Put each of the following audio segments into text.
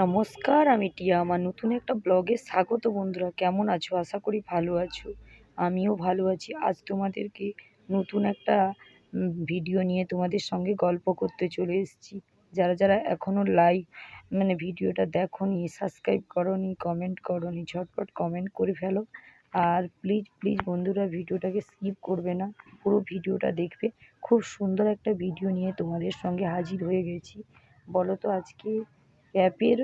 নমস্কার, আমি টিয়া আমার নতুন একটা ব্লগে স্বাগত বন্ধুরা। কেমন আছো? আশা করি ভালো আছো। আমিও ভালো আছি। আজ তোমাদেরকে নতুন একটা ভিডিও নিয়ে তোমাদের সঙ্গে গল্প করতে চলে এসেছি। যারা যারা এখনও লাইক মানে ভিডিওটা দেখো নি সাবস্ক্রাইব করো নি কমেন্ট করো নি ঝটপট কমেন্ট করে ফেলো। আর প্লিজ প্লিজ বন্ধুরা ভিডিওটাকে স্কিপ করবে না। পুরো ভিডিওটা দেখবে। খুব সুন্দর একটা ভিডিও নিয়ে তোমাদের সঙ্গে হাজির হয়ে গেছি। বলো তো আজকে ক্যাপের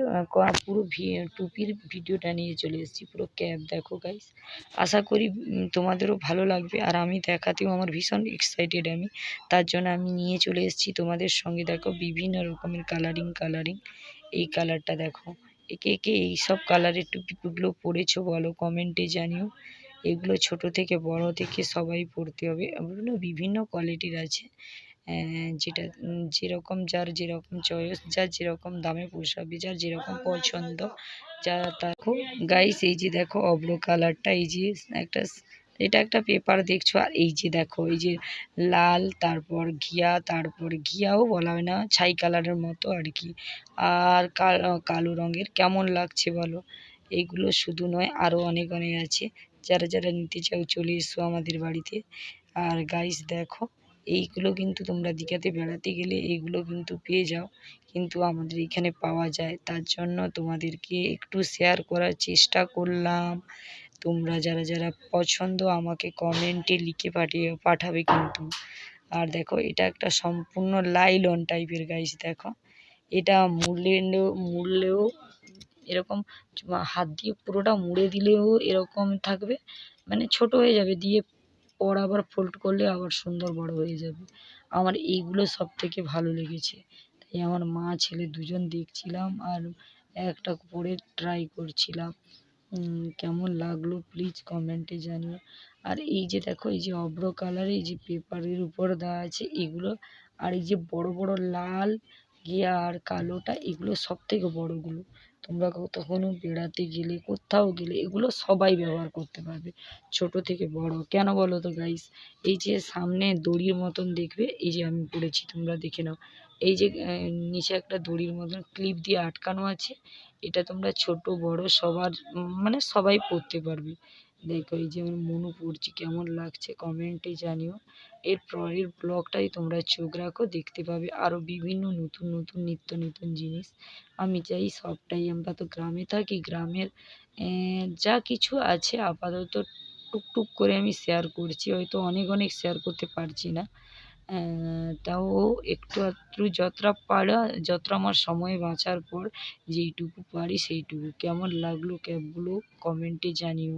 পুরো ভি, টুপির ভিডিওটা নিয়ে চলে এসেছি, পুরো ক্যাপ দেখো গাইস আশা করি তোমাদেরও ভালো লাগবে। আর আমি দেখাতেও আমার ভীষণ এক্সাইটেড আমি। তার জন্য আমি নিয়ে চলে এসেছি তোমাদের সঙ্গে দেখো বিভিন্ন রকমের কালারিং কালারিং এই কালারটা দেখো। একে একে এই সব কালারের টুপিগুলো পরেছো বলো কমেন্টে জানিও। এগুলো ছোট থেকে, বড় থেকে সবাই পরতে হবে। এগুলো বিভিন্ন কোয়ালিটির আছে। যেটা যেরকম যার যেরকম চয়েস যার যেরকম দামে পোষাবে, যার যেরকম পছন্দ যারা দেখো গাইস এই যে দেখো অব্র কালারটা এই যে একটা এটা একটা পেপার দেখছ? আর এই যে দেখো, এই যে লাল, তারপর ঘিয়া, তারপর ঘিয়াও বলা হয় না, ছাই কালারের মতো আর কি। আর কালো রঙের কেমন লাগছে বলো? এইগুলো শুধু নয় আরও অনেক অনেক আছে। যারা যারা নিতে চাও, চলে এসো আমাদের বাড়িতে। আর গাইস দেখো এইগুলো কিন্তু তোমরা দীঘাতে বেড়াতে গেলে এইগুলো কিন্তু পেয়ে যাও। কিন্তু আমাদের এখানে পাওয়া যায়। তার জন্য তোমাদেরকে একটু শেয়ার করার চেষ্টা করলাম। তোমরা যারা যারা পছন্দ আমাকে কমেন্টে লিখে পাঠিয়ে, পাঠাবে কিন্তু। আর দেখো, এটা একটা সম্পূর্ণ লাইলন টাইপের গাইস দেখো। এটা মুড়লেও মুড়লেও এরকম হাত দিয়ে পুরোটা মুড়ে দিলেও এরকম থাকবে। মানে ছোট হয়ে যাবে, দিয়ে পর আবার ফোল্ড করলে আবার সুন্দর বড় হয়ে যাবে। আমার এইগুলো সব থেকে ভালো লেগেছে। তাই আমার মা, ছেলে দুজন দেখছিলাম আর একটা পরে ট্রাই করছিলাম। কেমন লাগল প্লিজ কমেন্টে জানিও। আর এই যে দেখো, এই যে অব্র কালার এই যে পেপারের উপর দেওয়া আছে, এগুলো আর এই যে বড় বড় লাল গিয়া আর কালোটা এগুলো সব থেকে বড়গুলো। তোমরা কখনো বেড়াতে গেলে, কোথাও গেলে এগুলো সবাই ব্যবহার করতে পারবে, ছোট থেকে বড়। কেন বলো তো গাইস এই যে সামনে দড়ির মতন দেখবে, এই যে আমি পড়েছি, তোমরা দেখে নাও। এই যে নিচে একটা দড়ির মতন ক্লিপ দিয়ে আটকানো আছে, এটা তোমরা ছোট, বড় সবার মানে সবাই পরতে পারবে। দেখো এই যে আমার মনু পড়ছি, কেমন লাগছে কমেন্টে জানিও। এর পরের ব্লগটাই তোমরা চোখ রাখো, দেখতে পাবে আরও বিভিন্ন নতুন নতুন, নিত্য নতুন জিনিস। আমি চাই সবটাই আমরা তো গ্রামে থাকি, গ্রামের যা কিছু আছে আপাতত টুকটুক করে আমি শেয়ার করছি, হয়তো অনেক অনেক শেয়ার করতে পারছি না। তাও একটু আধটু যতটা পারা, যতটা আমার সময় বাঁচার পর যেইটুকু পারি সেইটুকু। কেমন লাগল ক্যাবগুলো কমেন্টে জানিও।